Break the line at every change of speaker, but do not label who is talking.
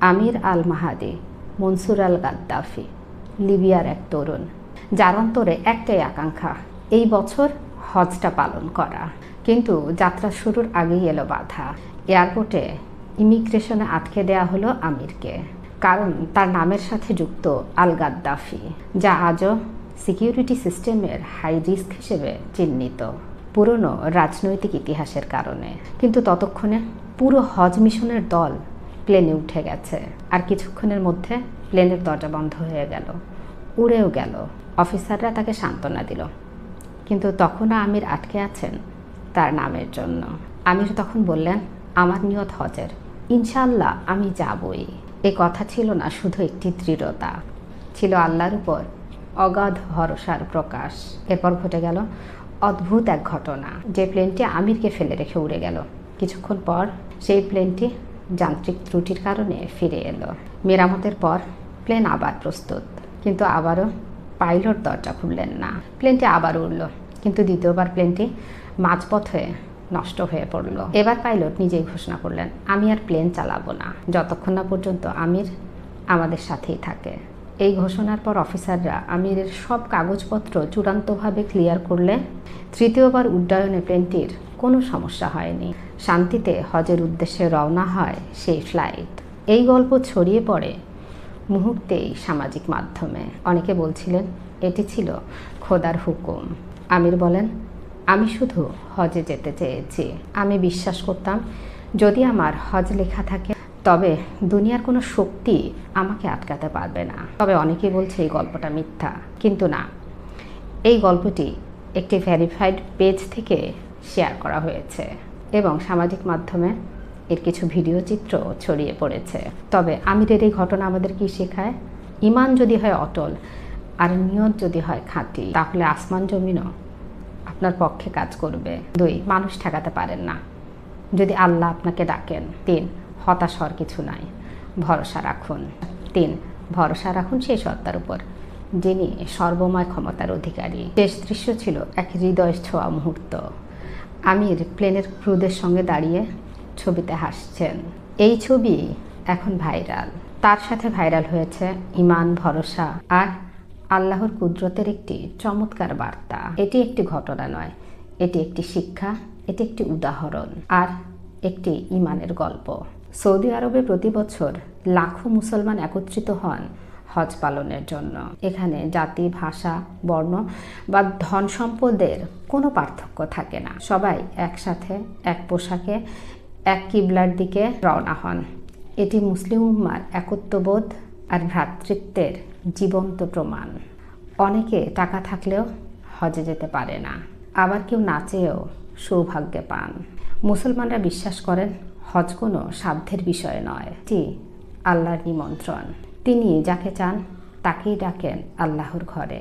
আমির আল মাহাদি মনসুর আল Gaddafi লিবিয়ার এক তরুণ, যার অন্তরে একটাই আকাঙ্ক্ষা, এই বছর হজটা পালন করা। কিন্তু যাত্রা শুরুর আগেই এলো বাধা। এয়ারপোর্টে ইমিগ্রেশনে আটকে দেয়া হলো আমিরকে, কারণ তার নামের সাথে যুক্ত আল গাদ্দাফি যা আজও সিকিউরিটি সিস্টেমের হাই রিস্ক হিসেবে চিহ্নিত, পুরনো রাজনৈতিক ইতিহাসের কারণে। কিন্তু ততক্ষণে পুরো হজ মিশনের দল প্লেনে উঠে গেছে। আর কিছুক্ষণের মধ্যে প্লেনের দরজা বন্ধ হয়ে গেল। উড়েও গেল। অফিসাররা তাকে সান্ত্বনা দিল। কিন্তু তখনও আমির আটকে আছেন তার নামের জন্য। আমির তখন বললেন, আমার নিয়ত হজের। ইনশাল্লাহ আমি যাবই। এ কথা ছিল না, শুধু একটি দৃঢ়তা। ছিল আল্লাহর উপর অগাধ ভরসার প্রকাশ। এরপর ঘটে গেল অদ্ভুত এক ঘটনা। যে প্লেনটি আমিরকে ফেলে রেখে উড়ে গেল। কিছুক্ষণ পর সেই প্লেনটি যান্ত্রিক ত্রুটির কারণে ফিরে এলো। মেরামতের পর প্লেন আবার প্রস্তুত, কিন্তু আবারও পাইলট দরজা খুললেন না। প্লেনটি আবার উড়ল, কিন্তু দ্বিতীয়বার প্লেনটি মাঝপথে নষ্ট হয়ে পড়ল। এবার পাইলট নিজেই ঘোষণা করলেন, আমি আর প্লেন চালাবো না। যতক্ষণ না পর্যন্ত আমির আমাদের সাথেই থাকে। এই ঘোষণার পর অফিসাররা আমিরের সব কাগজপত্র চূড়ান্তভাবে ক্লিয়ার করলে তৃতীয়বার উড্ডয়নে প্লেনটির কোনো সমস্যা হয়নি। শান্তিতে হজের উদ্দেশ্যে রওনা হয় সেই ফ্লাইট এই গল্প ছড়িয়ে পড়ে মুহূর্তেই সামাজিক মাধ্যমে। অনেকে বলছিলেন, এটি ছিল খোদার হুকুম। আমির বলেন, আমি শুধু হজে যেতে চেয়েছি। আমি বিশ্বাস করতাম, যদি আমার হজ লেখা থাকে, তবে দুনিয়ার কোনো শক্তি আমাকে আটকাতে পারবে না। তবে অনেকেই বলছে, এই গল্পটা মিথ্যা। কিন্তু না, এই গল্পটি একটি ভেরিফাইড পেজ থেকে শেয়ার করা হয়েছে এবং সামাজিক মাধ্যমে এর কিছু ভিডিও চিত্র ছড়িয়ে পড়েছে। তবে আমিরের এই ঘটনা আমাদের কি শেখায়? ইমান যদি হয় অটল, আর নিয়ত যদি হয় খাঁটি, তাহলে আসমান জমিনও আপনার পক্ষে কাজ করবে। দুই, মানুষ ঠেকাতে পারেন না। যদি আল্লাহ আপনাকে ডাকেন। তিন, হতাশ হওয়ার কিছু নাই। ভরসা রাখুন। তিন, ভরসা রাখুন সেই সত্তার উপর, যিনি সর্বময় ক্ষমতার অধিকারী। শেষ দৃশ্য ছিল এক হৃদয় ছোঁয়া মুহূর্ত। আমির প্লেনের ক্রুদের সঙ্গে দাঁড়িয়ে ছবিতে হাসছেন। এই ছবি এখন ভাইরাল। তার সাথে ভাইরাল হয়েছে ইমান, ভরসা আর আল্লাহর কুদরতের একটি চমৎকার বার্তা। এটি একটি ঘটনা নয়, এটি একটি শিক্ষা, এটি একটি উদাহরণ আর একটি ইমানের গল্প। সৌদি আরবে প্রতি বছর লাখো মুসলমান একত্রিত হন হজ পালনের জন্য। এখানে জাতি, ভাষা, বর্ণ বা ধন সম্পদের কোনো পার্থক্য থাকে না। সবাই একসাথে এক পোশাকে এক কিবলার দিকে রওনা হন। এটি মুসলিম উম্মার একত্ববোধ আর ভ্রাতৃত্বের জীবন্ত প্রমাণ। অনেকে টাকা থাকলেও হজে যেতে পারে না। আবার কেউ নাচেও সৌভাগ্যে পান। মুসলমানরা বিশ্বাস করেন, হজ কোনো সাধ্যের বিষয় নয়। এটি আল্লাহর নিমন্ত্রণ। তিনি যাকে চান তাকেই ডাকেন আল্লাহর ঘরে।